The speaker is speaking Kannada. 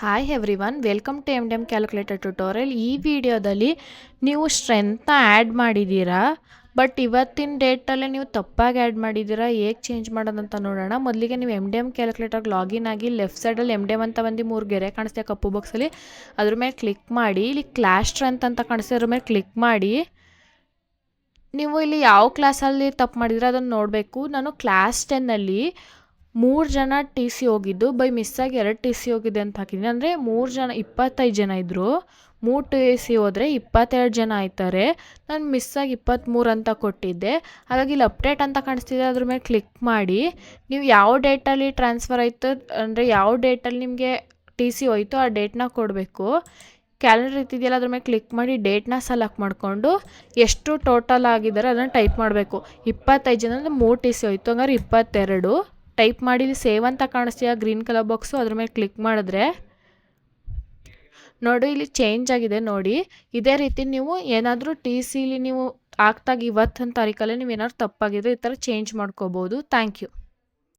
Hi everyone welcome to M D M calculator tutorial ಈ ವಿಡಿಯೋದಲ್ಲಿ ನೀವು ಸ್ಟ್ರೆಂತ್ನ ಆ್ಯಡ್ ಮಾಡಿದ್ದೀರಾ? ಬಟ್ ಇವತ್ತಿನ ಡೇಟಲ್ಲೇ ನೀವು ತಪ್ಪಾಗಿ ಆ್ಯಡ್ ಮಾಡಿದ್ದೀರಾ? ಹೇಗೆ ಚೇಂಜ್ ಮಾಡೋದಂತ ನೋಡೋಣ. ಮೊದಲಿಗೆ ನೀವು ಎಂ ಡಿ ಎಂ ಕ್ಯಾಲ್ಕುಲೇಟರ್ಗೆ ಲಾಗಿನ್ ಆಗಿ ಲೆಫ್ಟ್ ಸೈಡಲ್ಲಿ ಎಂ ಡಿ ಎಂ ಅಂತ ಬಂದು ಮೂರು ಗೆರೆ ಕಾಣಿಸ್ತೆ ಕಪ್ಪು ಬಾಕ್ಸಲ್ಲಿ ಅದ್ರ ಮೇಲೆ ಕ್ಲಿಕ್ ಮಾಡಿ, ಇಲ್ಲಿ ಕ್ಲಾಸ್ ಸ್ಟ್ರೆಂತ್ ಅಂತ ಕಾಣಿಸ್ತೆ ಅದ್ರ ಮೇಲೆ ಕ್ಲಿಕ್ ಮಾಡಿ. ನೀವು ಇಲ್ಲಿ ಯಾವ ಕ್ಲಾಸಲ್ಲಿ ತಪ್ಪು ಮಾಡಿದ್ರೆ ಅದನ್ನು ನೋಡಬೇಕು. ನಾನು ಕ್ಲಾಸ್ ಟೆನ್ನಲ್ಲಿ ಮೂರು ಜನ ಟಿ ಸಿ ಹೋಗಿದ್ದು, ಬೈ ಮಿಸ್ಸಾಗಿ ಎರಡು ಟಿ ಸಿ ಹೋಗಿದೆ ಅಂತ ಹಾಕಿದ್ದೀನಿ ಅಂದರೆ ಮೂರು ಜನ, ಇಪ್ಪತ್ತೈದು ಜನ ಇದ್ದರು ಮೂರು ಟಿ ಸಿ ಹೋದರೆ ಇಪ್ಪತ್ತೆರಡು ಜನ ಆಯ್ತಾರೆ. ನಾನು ಮಿಸ್ಸಾಗಿ ಇಪ್ಪತ್ತ್ಮೂರು ಅಂತ ಕೊಟ್ಟಿದ್ದೆ. ಹಾಗಾಗಿ ಇಲ್ಲಿ ಅಪ್ಡೇಟ್ ಅಂತ ಕಾಣಿಸ್ತಿದೆ, ಅದ್ರ ಮೇಲೆ ಕ್ಲಿಕ್ ಮಾಡಿ. ನೀವು ಯಾವ ಡೇಟಲ್ಲಿ ಟ್ರಾನ್ಸ್ಫರ್ ಆಯಿತು, ಅಂದರೆ ಯಾವ ಡೇಟಲ್ಲಿ ನಿಮಗೆ ಟಿ ಸಿ ಹೋಯ್ತು, ಆ ಡೇಟ್ನ ಕೊಡಬೇಕು. ಕ್ಯಾಲೆಂಡರ್ ಇತ್ತಿದೆಯಲ್ಲ ಅದ್ರ ಮೇಲೆ ಕ್ಲಿಕ್ ಮಾಡಿ ಡೇಟ್ನ ಸೆಲೆಕ್ಟ್ ಮಾಡಿಕೊಂಡು ಎಷ್ಟು ಟೋಟಲ್ ಆಗಿದ್ದಾರೆ ಅದನ್ನು ಟೈಪ್ ಮಾಡಬೇಕು. ಇಪ್ಪತ್ತೈದು ಜನ ಅಂದರೆ ಮೂರು ಟಿ ಸಿ ಹೋಯ್ತು, ಹಂಗಾರೆ ಇಪ್ಪತ್ತೆರಡು. ಟೈಪ್ ಮಾಡಿ ಸೇವ್ ಅಂತ ಕಾಣಿಸ್ತೀಯ ಗ್ರೀನ್ ಕಲರ್ ಬಾಕ್ಸು. ಅದ್ರ ಮೇಲೆ ಕ್ಲಿಕ್ ಮಾಡಿದ್ರೆ ನೋಡಿ, ಇಲ್ಲಿ ಚೇಂಜ್ ಆಗಿದೆ ನೋಡಿ. ಇದೇ ರೀತಿ ನೀವು ಏನಾದರೂ ಟಿ ಸಿಲಿ ನೀವು ಆಗ್ತಾಗ ಇವತ್ತಿನ ತಾರೀಕಲ್ಲೇ ನೀವು ಏನಾದ್ರು ತಪ್ಪಾಗಿದ್ರೆ ಈ ಥರ ಚೇಂಜ್ ಮಾಡ್ಕೋಬೋದು. Thank you.